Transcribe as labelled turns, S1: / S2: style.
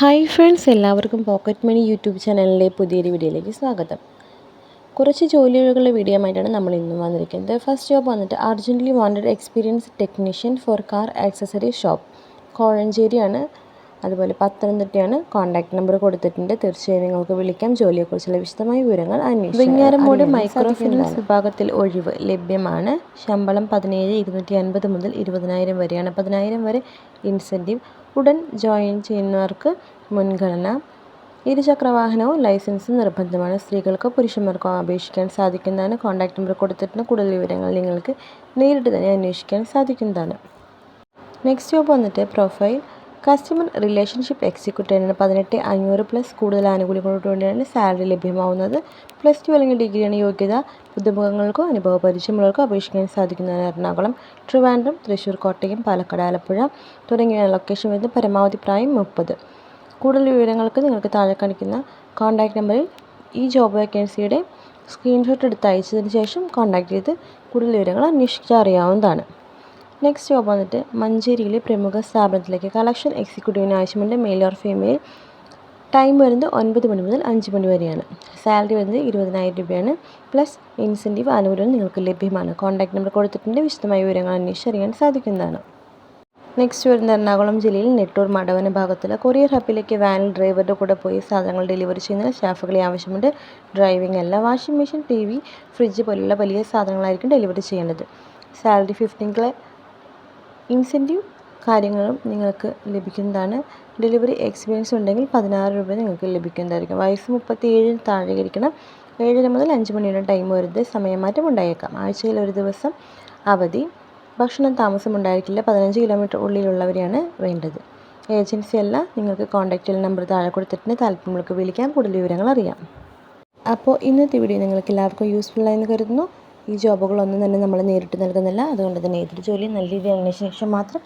S1: Hi friends എല്ലാവർക്കും pocket money YouTube ചാനലിലെ പുതിയൊരു വീഡിയോയിലേക്ക് സ്വാഗതം. കുറച്ച് ജോലികളുടെ വീഡിയോ ആയിട്ടാണ് നമ്മൾ ഇന്നും വന്നിരിക്കുന്നത്. ഫസ്റ്റ് ജോബ് വന്നിട്ട് urgently wanted experience technician for car accessory shop കോഴഞ്ചേരിയാണ്. അതുപോലെ പത്തനംതിട്ടയാണ് കോൺടാക്ട് നമ്പർ കൊടുത്തിട്ടുണ്ട്. തീർച്ചയായും നിങ്ങൾക്ക് വിളിക്കാം. ജോലിയെക്കുറിച്ചുള്ള വിശദമായ വിവരങ്ങൾ അന്വേഷിക്കും വെഞ്ഞാറമൂട് മൈക്രോ ഫിനാൻസ് വിഭാഗത്തിൽ ഒഴിവ് ലഭ്യമാണ്. ശമ്പളം പതിനേഴ് ഇരുന്നൂറ്റി അൻപത് മുതൽ ഇരുപതിനായിരം വരെയാണ്. പതിനായിരം വരെ ഇൻസെന്റീവ്. ഉടൻ ജോയിൻ ചെയ്യുന്നവർക്ക് മുൻഗണന. ഇരുചക്രവാഹനവും ലൈസൻസും നിർബന്ധമാണ്. സ്ത്രീകൾക്കോ പുരുഷന്മാർക്കോ അപേക്ഷിക്കാൻ സാധിക്കുന്നതാണ്. കോൺടാക്ട് നമ്പർ കൊടുത്തിട്ടുണ്ട്. കൂടുതൽ വിവരങ്ങൾ നിങ്ങൾക്ക് നേരിട്ട് തന്നെ അന്വേഷിക്കാൻ സാധിക്കുന്നതാണ്. നെക്സ്റ്റ് ജോബ് വന്നിട്ട് പ്രൊഫൈൽ കസ്റ്റമർ റിലേഷൻഷിപ്പ് എക്സിക്യൂട്ടീവിന് പതിനെട്ട് അഞ്ഞൂറ് പ്ലസ് കൂടുതൽ ആനുകൂല്യങ്ങളോട് കൂടിയാണ് സാലറി ലഭ്യമാവുന്നത്. പ്ലസ് ടു അല്ലെങ്കിൽ ഡിഗ്രിയാണ് യോഗ്യത. പുതുമുഖങ്ങൾക്കോ അനുഭവ പരിചയമുള്ളവർക്കോ അപേക്ഷിക്കാൻ സാധിക്കുന്നതാണ് എറണാകുളം ട്രിവാൻഡ്രം തൃശ്ശൂർ കോട്ടയം പാലക്കാട് ആലപ്പുഴ തുടങ്ങിയ ലൊക്കേഷൻ വരുന്നത്. പരമാവധി പ്രായം മുപ്പത്. കൂടുതൽ വിവരങ്ങൾക്ക് നിങ്ങൾക്ക് താഴെ കാണിക്കുന്ന കോൺടാക്റ്റ് നമ്പറിൽ ഈ ജോബ് വേക്കൻസിയുടെ സ്ക്രീൻഷോട്ട് എടുത്ത് അയച്ചതിന് ശേഷം കോൺടാക്റ്റ് ചെയ്ത് കൂടുതൽ വിവരങ്ങൾ അന്വേഷിച്ചറിയാവുന്നതാണ് നെക്സ്റ്റ് ജോബ് വന്നിട്ട് മഞ്ചേരിയിലെ പ്രമുഖ സ്ഥാപനത്തിലേക്ക് കളക്ഷൻ എക്സിക്യൂട്ടീവിന് ആവശ്യമുണ്ട്. മെയിൽ ഓർ ഫീമെയിൽ ടൈം വരുന്നത് ഒൻപത് മണി മുതൽ അഞ്ച് മണി വരെയാണ്. സാലറി വരുന്നത് ഇരുപതിനായിരം രൂപയാണ്. പ്ലസ് ഇൻസെന്റീവ് ആനുകൂല്യം നിങ്ങൾക്ക് ലഭ്യമാണ്. കോൺടാക്ട് നമ്പർ കൊടുത്തിട്ടുണ്ട്. വിശദമായ വിവരങ്ങൾ അന്വേഷിച്ചറിയാൻ സാധിക്കുന്നതാണ്. നെക്സ്റ്റ് വരുന്ന എറണാകുളം ജില്ലയിൽ നെട്ടൂർ മടവന ഭാഗത്തുള്ള കൊറിയർ ഹബിലേക്ക് വാനിൽ ഡ്രൈവറുടെ കൂടെ പോയി സാധനങ്ങൾ ഡെലിവറി ചെയ്യുന്ന സ്റ്റാഫുകളെ ആവശ്യമുണ്ട്. ഡ്രൈവിംഗ് അല്ല washing machine T V fridge പോലുള്ള വലിയ സാധനങ്ങളായിരിക്കും ഡെലിവറി ചെയ്യേണ്ടത്. സാലറി ഫിഫ്റ്റീൻ ഇൻസെന്റീവ് കാര്യങ്ങളും നിങ്ങൾക്ക് ലഭിക്കുന്നതാണ്. ഡെലിവറി എക്സ്പീരിയൻസ് ഉണ്ടെങ്കിൽ പതിനാറ് രൂപ നിങ്ങൾക്ക് ലഭിക്കുന്നതായിരിക്കും. വയസ്സ് മുപ്പത്തി ഏഴിന് താഴെ ഇരിക്കണം ഏഴര മുതൽ അഞ്ച് മണിയുടെ ടൈം വരുത് സമയമാറ്റം ഉണ്ടായേക്കാം. ആഴ്ചയിൽ ഒരു ദിവസം അവധി. ഭക്ഷണം താമസം ഉണ്ടായിരിക്കില്ല. പതിനഞ്ച് കിലോമീറ്റർ ഉള്ളിലുള്ളവരെയാണ് വേണ്ടത്. ഏജൻസി അല്ല. നിങ്ങൾക്ക് കോൺടാക്റ്റ് ചെയ്യുന്ന നമ്പർ താഴെ കൊടുത്തിട്ടുണ്ട്. താല്പര്യങ്ങൾക്ക് വിളിക്കാം. കൂടുതൽ വിവരങ്ങൾ അറിയാം. അപ്പോൾ ഇന്നത്തെ വീഡിയോ നിങ്ങൾക്ക് എല്ലാവർക്കും യൂസ്ഫുൾ കരുതുന്നു. ഈ ജോബുകളൊന്നും തന്നെ നമ്മൾ നേരിട്ട് നൽകുന്നില്ല. അതുകൊണ്ട് തന്നെ ഏതൊരു ജോലിയും നല്ല രീതിയിൽ അന്വേഷിച്ച ശേഷം മാത്രം